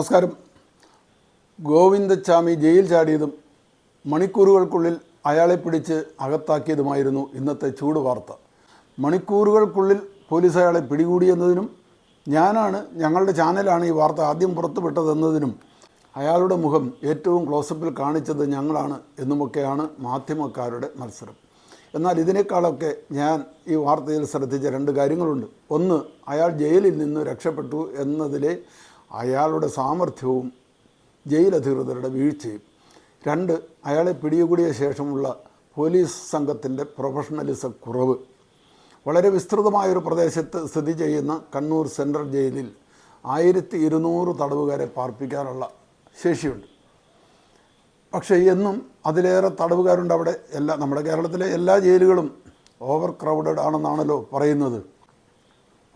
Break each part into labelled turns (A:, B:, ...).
A: നമസ്കാരം. ഗോവിന്ദച്ചാമി ജയിൽ ചാടിയതും മണിക്കൂറുകൾക്കുള്ളിൽ അയാളെ പിടിച്ച് അകത്താക്കിയതുമായിരുന്നു ഇന്നത്തെ ചൂട് വാർത്ത. മണിക്കൂറുകൾക്കുള്ളിൽ പോലീസ് അയാളെ പിടികൂടിയെന്നതിനും ഞാനാണ് ഞങ്ങളുടെ ചാനലാണ് ഈ വാർത്ത ആദ്യം പുറത്തുവിട്ടതെന്നതിനും അയാളുടെ മുഖം ഏറ്റവും ക്ലോസപ്പിൽ കാണിച്ചത് ഞങ്ങളാണ് എന്നുമൊക്കെയാണ് മാധ്യമക്കാരുടെ മത്സരം. എന്നാൽ ഇതിനേക്കാളൊക്കെ ഞാൻ ഈ വാർത്തയിൽ ശ്രദ്ധിച്ച രണ്ട് കാര്യങ്ങളുണ്ട്. ഒന്ന് അയാൾ ജയിലിൽ നിന്ന് രക്ഷപ്പെട്ടു എന്നതിലെ അയാളുടെ സാമർഥ്യവും ജയിലധികൃതരുടെ വീഴ്ചയും. രണ്ട് അയാളെ പിടികൂടിയ ശേഷമുള്ള പോലീസ് സംഘത്തിന്റെ പ്രൊഫഷണലിസ കുറവ്. വളരെ വിസ്തൃതമായൊരു പ്രദേശത്ത് സ്ഥിതി ചെയ്യുന്ന കണ്ണൂർ സെൻട്രൽ ജയിലിൽ ആയിരത്തി ഇരുന്നൂറ് തടവുകാരെ പാർപ്പിക്കാനുള്ള ശേഷിയുണ്ട്. പക്ഷേ എന്നും അതിലേറെ തടവുകാരുണ്ട് അവിടെ. എല്ലാ നമ്മുടെ കേരളത്തിലെ എല്ലാ ജയിലുകളും ഓവർ ക്രൗഡഡ് ആണെന്നാണല്ലോ പറയുന്നത്.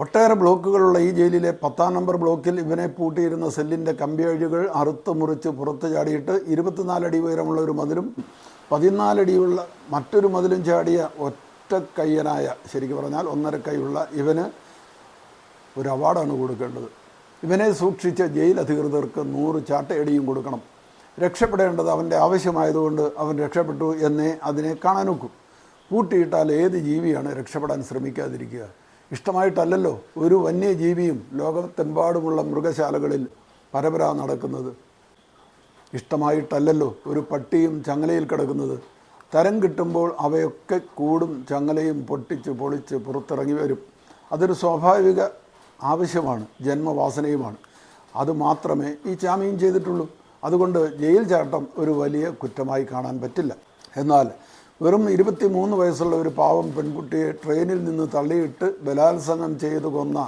A: ഒട്ടേറെ ബ്ലോക്കുകളുള്ള ഈ ജയിലിലെ പത്താം നമ്പർ ബ്ലോക്കിൽ ഇവനെ പൂട്ടിയിരുന്ന സെല്ലിന്റെ കമ്പിയഴികൾ അറുത്ത് മുറിച്ച് പുറത്ത് ചാടിയിട്ട് ഇരുപത്തിനാലടി ഉയരമുള്ള ഒരു മതിലും പതിനാലടിയുള്ള മറ്റൊരു മതിലും ചാടിയ ഒറ്റ കയ്യനായ ശരിക്കും പറഞ്ഞാൽ ഒന്നര കൈയുള്ള ഇവന് ഒരു അവാർഡാണ് കൊടുക്കേണ്ടത്. ഇവനെ സൂക്ഷിച്ച ജയിൽ അധികൃതർക്ക് നൂറ് ചാട്ടയടിയും കൊടുക്കണം. രക്ഷപ്പെടേണ്ടത് അവന്റെ ആവശ്യമായതുകൊണ്ട് അവൻ രക്ഷപ്പെട്ടു എന്നേ അതിനെ കാണാനൊക്കും. പൂട്ടിയിട്ടാൽ ഏത് ജീവിയാണ് രക്ഷപ്പെടാൻ ശ്രമിക്കാതിരിക്കുക? ഇഷ്ടമായിട്ടല്ലല്ലോ ഒരു വന്യജീവിയും ലോകത്തെമ്പാടുമുള്ള മൃഗശാലകളിൽ പരപരാ നടക്കുന്നത്. ഇഷ്ടമായിട്ടല്ലല്ലോ ഒരു പട്ടിയും ചങ്ങലയിൽ കിടക്കുന്നത്. തരം കിട്ടുമ്പോൾ അവയൊക്കെ കൂടും ചങ്ങലയും പൊട്ടിച്ച് പൊളിച്ച് പുറത്തിറങ്ങി വരും. അതൊരു സ്വാഭാവിക ആവശ്യമാണ് ജന്മവാസനയുമാണ്. അത് മാത്രമേ ഈ ചാമ്യം ചെയ്തിട്ടുള്ളൂ. അതുകൊണ്ട് ജയിൽ ചാട്ടം ഒരു വലിയ കുറ്റമായി കാണാൻ പറ്റില്ല. എന്നാൽ വെറും ഇരുപത്തി മൂന്ന് വയസ്സുള്ള ഒരു പാവം പെൺകുട്ടിയെ ട്രെയിനിൽ നിന്ന് തള്ളിയിട്ട് ബലാത്സംഗം ചെയ്തു കൊന്ന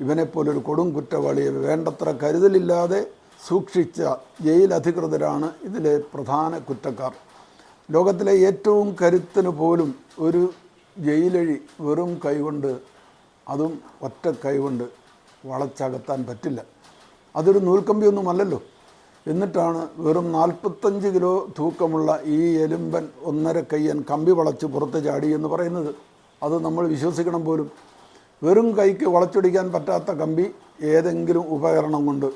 A: ഇവനെപ്പോലൊരു കൊടും കുറ്റവാളിയെ വേണ്ടത്ര കരുതലില്ലാതെ സൂക്ഷിച്ച ജയിൽ അധികൃതരാണ് ഇതിലെ പ്രധാന കുറ്റക്കാർ. ലോകത്തിലെ ഏറ്റവും കരുത്തിന് പോലും ഒരു ജയിലഴി വെറും കൈകൊണ്ട് അതും ഒറ്റ കൈകൊണ്ട് വളച്ചകത്താൻ പറ്റില്ല. അതൊരു നൂൽക്കമ്പിയൊന്നുമല്ലല്ലോ. എന്നിട്ടാണ് വെറും നാൽപ്പത്തഞ്ച് കിലോ തൂക്കമുള്ള ഈ എലുമ്പൻ ഒന്നര കയ്യൻ കമ്പി വളച്ച് പുറത്ത് ചാടി എന്ന് പറയുന്നത്. അത് നമ്മൾ വിശ്വസിക്കണം പോലും. വെറും കൈക്ക് വളച്ചൊടിക്കാൻ പറ്റാത്ത കമ്പി ഏതെങ്കിലും ഉപകരണം കൊണ്ട്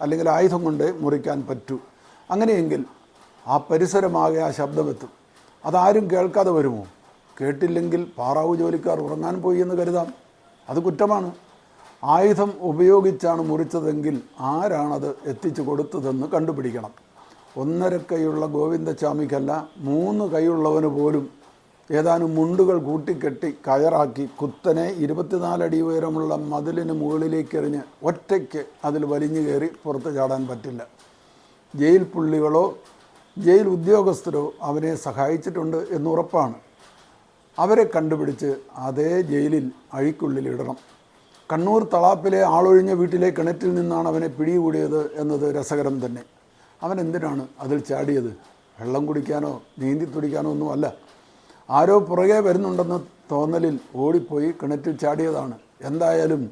A: അല്ലെങ്കിൽ ആയുധം കൊണ്ട് മുറിക്കാൻ പറ്റൂ. അങ്ങനെയെങ്കിൽ ആ പരിസരമാകെ ആ ശബ്ദമെത്തും അതാരും കേൾക്കാതെ വരുമോ? കേട്ടില്ലെങ്കിൽ പാറാവു ജോലിക്കാർ ഉറങ്ങാൻ പോയി എന്ന് കരുതാം. അത് കുറ്റമാണ്. ആയുധം ഉപയോഗിച്ചാണ് മുറിച്ചതെങ്കിൽ ആരാണത് എത്തിച്ചു കൊടുത്തതെന്ന് കണ്ടുപിടിക്കണം. ഒന്നര കൈയുള്ള ഗോവിന്ദസ്വാമിക്കല്ല മൂന്ന് കൈയുള്ളവന് പോലും ഏതാനും മുണ്ടുകൾ കൂട്ടിക്കെട്ടി കയറാക്കി കുത്തനെ ഇരുപത്തിനാലടി ഉയരമുള്ള മതിലിന് മുകളിലേക്ക് എറിഞ്ഞ് ഒറ്റയ്ക്ക് അതിൽ വലിഞ്ഞു കയറി പുറത്ത് ചാടാൻ പറ്റില്ല. ജയിൽ പുള്ളികളോ ജയിൽ ഉദ്യോഗസ്ഥരോ അവനെ സഹായിച്ചിട്ടുണ്ട് എന്നുറപ്പാണ് അവരെ കണ്ടുപിടിച്ച് അതേ ജയിലിൽ അഴിക്കുള്ളിൽ ഇടണം കണ്ണൂർ തളാപ്പിലെ ആളൊഴിഞ്ഞ വീട്ടിലെ കിണറ്റിൽ നിന്നാണ് അവനെ പിടികൂടിയത് എന്നത് രസകരം തന്നെ. അവൻ എന്തിനാണ് അതിൽ ചാടിയത്? വെള്ളം കുടിക്കാനോ നീന്തി തുടിക്കാനോ ഒന്നും അല്ല. ആരോ പുറകെ വരുന്നുണ്ടെന്ന് തോന്നലിൽ ഓടിപ്പോയി കിണറ്റിൽ ചാടിയതാണ്. എന്തായാലും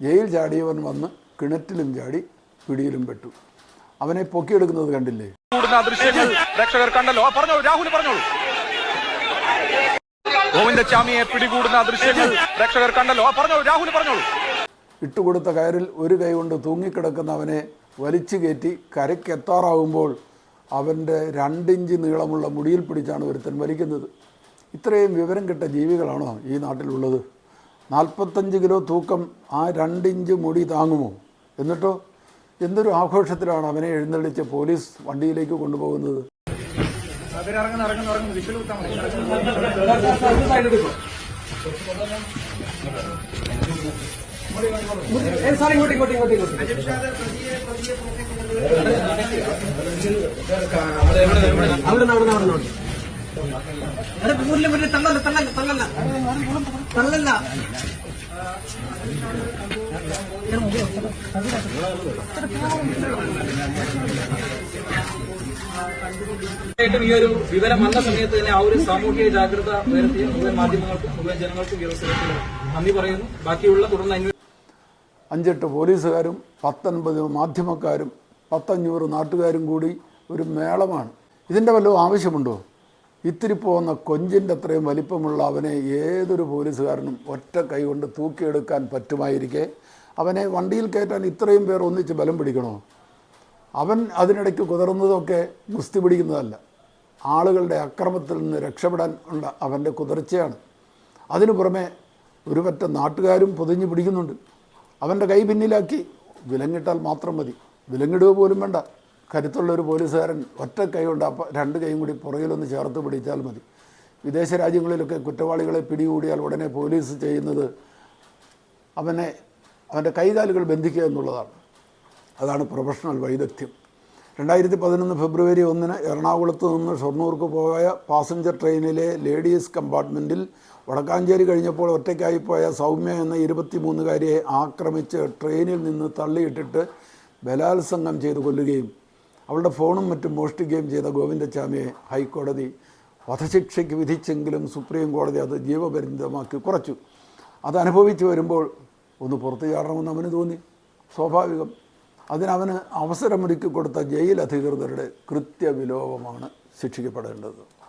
A: ജയിൽ ചാടിയവൻ വന്ന് കിണറ്റിലും ചാടി പിടിയിലും പെട്ടു. അവനെ പൊക്കിയെടുക്കുന്നത് കണ്ടില്ലേ?
B: ദൃശ്യങ്ങൾ കണ്ടല്ലോ. രാഹുൽ ഗോവിന്ദച്ചാമിയെ പിടികൂടുന്ന ദൃശ്യങ്ങൾ പ്രേക്ഷകർ കണ്ടല്ലോ. പറഞ്ഞോളൂ രാഹുൽ പറഞ്ഞോളൂ.
A: ഇട്ടുകൊടുത്ത കയറിൽ ഒരു കൈ കൊണ്ട് തൂങ്ങിക്കിടക്കുന്നവനെ വലിച്ചു കയറ്റി കരയ്ക്കെത്താറാവുമ്പോൾ അവന്റെ രണ്ടിഞ്ച് നീളമുള്ള മുടിയിൽ പിടിച്ചാണ് ഒരുത്തൻ വലിക്കുന്നത്. ഇത്രയും വിവരം കിട്ട ജീവികളാണോ ഈ നാട്ടിലുള്ളത്? നാൽപ്പത്തഞ്ച് കിലോ തൂക്കം ആ രണ്ടിഞ്ച് മുടി താങ്ങുമോ? എന്നിട്ടോ എന്തൊരു ആഘോഷത്തിലാണ് അവനെ എഴുന്നള്ളിച്ച് പോലീസ് വണ്ടിയിലേക്ക് കൊണ്ടുപോകുന്നത്?
C: ഇങ്ങോട്ട് ഇങ്ങോട്ട് ഇങ്ങോട്ട് ഇങ്ങോട്ട്. അവിടെ അവിടെ അതെ മുന്നിലെ മുന്നിൽ തള്ളല്ല തള്ളല്ല തള്ളല്ല. തള്ളല്ല.
D: തീർച്ചയായിട്ടും ഈ ഒരു വിവരം വന്ന സമയത്ത് തന്നെ ആ ഒരു സാമൂഹിക ജാഗ്രത വരുത്തിയ മുഴുവൻ മാധ്യമങ്ങൾക്കും മുഴുവൻ ജനങ്ങൾക്കും ഈ നന്ദി പറയുന്നു. ബാക്കിയുള്ള തുടർന്ന്
A: അഞ്ചെട്ട് പോലീസുകാരും പത്തൊൻപത് മാധ്യമക്കാരും പത്തഞ്ഞൂറ് നാട്ടുകാരും കൂടി ഒരു മേളമാണ്. ഇതിന്റെ വല്ലതും ആവശ്യമുണ്ടോ? ഇത്തിരി പോകുന്ന കൊഞ്ചിന്റെ അത്രയും വലിപ്പമുള്ള അവനെ ഏതൊരു പോലീസുകാരനും ഒറ്റ കൈകൊണ്ട് തൂക്കിയെടുക്കാൻ പറ്റുമായിരിക്കെ? അവനെ വണ്ടിയിൽ കയറ്റാൻ ഇത്രയും പേർ ഒന്നിച്ച് ബലം പിടിക്കണോ? അവൻ അതിനിടയ്ക്ക് കുതിർന്നതൊക്കെ ഗുസ്തി പിടിക്കുന്നതല്ല. ആളുകളുടെ അക്രമത്തിൽ നിന്ന് രക്ഷപ്പെടാൻ ഉള്ള അവന്റെ കുതിർച്ചയാണ്. അതിനു പുറമെ ഒരുപറ്റ നാട്ടുകാരും പൊതിഞ്ഞു പിടിക്കുന്നുണ്ട്. അവന്റെ കൈ പിന്നിലാക്കി വിലങ്ങിട്ടാൽ മാത്രം മതി. വിലങ്ങിടുക പോലും വേണ്ട. കരുത്തുള്ള ഒരു പോലീസുകാരൻ ഒറ്റ കൈ കൊണ്ട് അപ്പം രണ്ട് കൈയും കൂടി പുറകിലൊന്ന് ചേർത്ത് പിടിച്ചാൽ മതി. വിദേശ രാജ്യങ്ങളിലൊക്കെ കുറ്റവാളികളെ പിടികൂടിയാൽ ഉടനെ പോലീസ് ചെയ്യുന്നത് അവനെ അവന്റെ കൈകാലുകൾ ബന്ധിക്കുക എന്നുള്ളതാണ്. അതാണ് പ്രൊഫഷണൽ വൈദഗ്ധ്യം. രണ്ടായിരത്തി പതിനൊന്ന് ഫെബ്രുവരി ഒന്നിന് എറണാകുളത്ത് നിന്ന് ഷൊർണൂർക്ക് പോയ പാസഞ്ചർ ട്രെയിനിലെ ലേഡീസ് കമ്പാർട്ട്മെന്റിൽ വടക്കാഞ്ചേരി കഴിഞ്ഞപ്പോൾ ഒറ്റയ്ക്കായി പോയ സൗമ്യ എന്ന ഇരുപത്തിമൂന്നുകാരിയെ ആക്രമിച്ച് ട്രെയിനിൽ നിന്ന് തള്ളിയിട്ടിട്ട് ബലാത്സംഗം ചെയ്ത് കൊല്ലുകയും അവളുടെ ഫോണും മറ്റും മോഷ്ടിക്കുകയും ചെയ്ത ഗോവിന്ദച്ചാമിയെ ഹൈക്കോടതി വധശിക്ഷയ്ക്ക് വിധിച്ചെങ്കിലും സുപ്രീം കോടതി അത് ജീവപര്യന്തമാക്കി കുറച്ചു. അത് അനുഭവിച്ചു വരുമ്പോൾ ഒന്ന് പുറത്തു ചാടണമെന്ന് അവന് തോന്നി. സ്വാഭാവികം. അതിനവന് അവസരമൊരുക്കി കൊടുത്ത ജയിൽ അധികൃതരുടെ കൃത്യവിലോപമാണ് ശിക്ഷിക്കപ്പെടേണ്ടത്.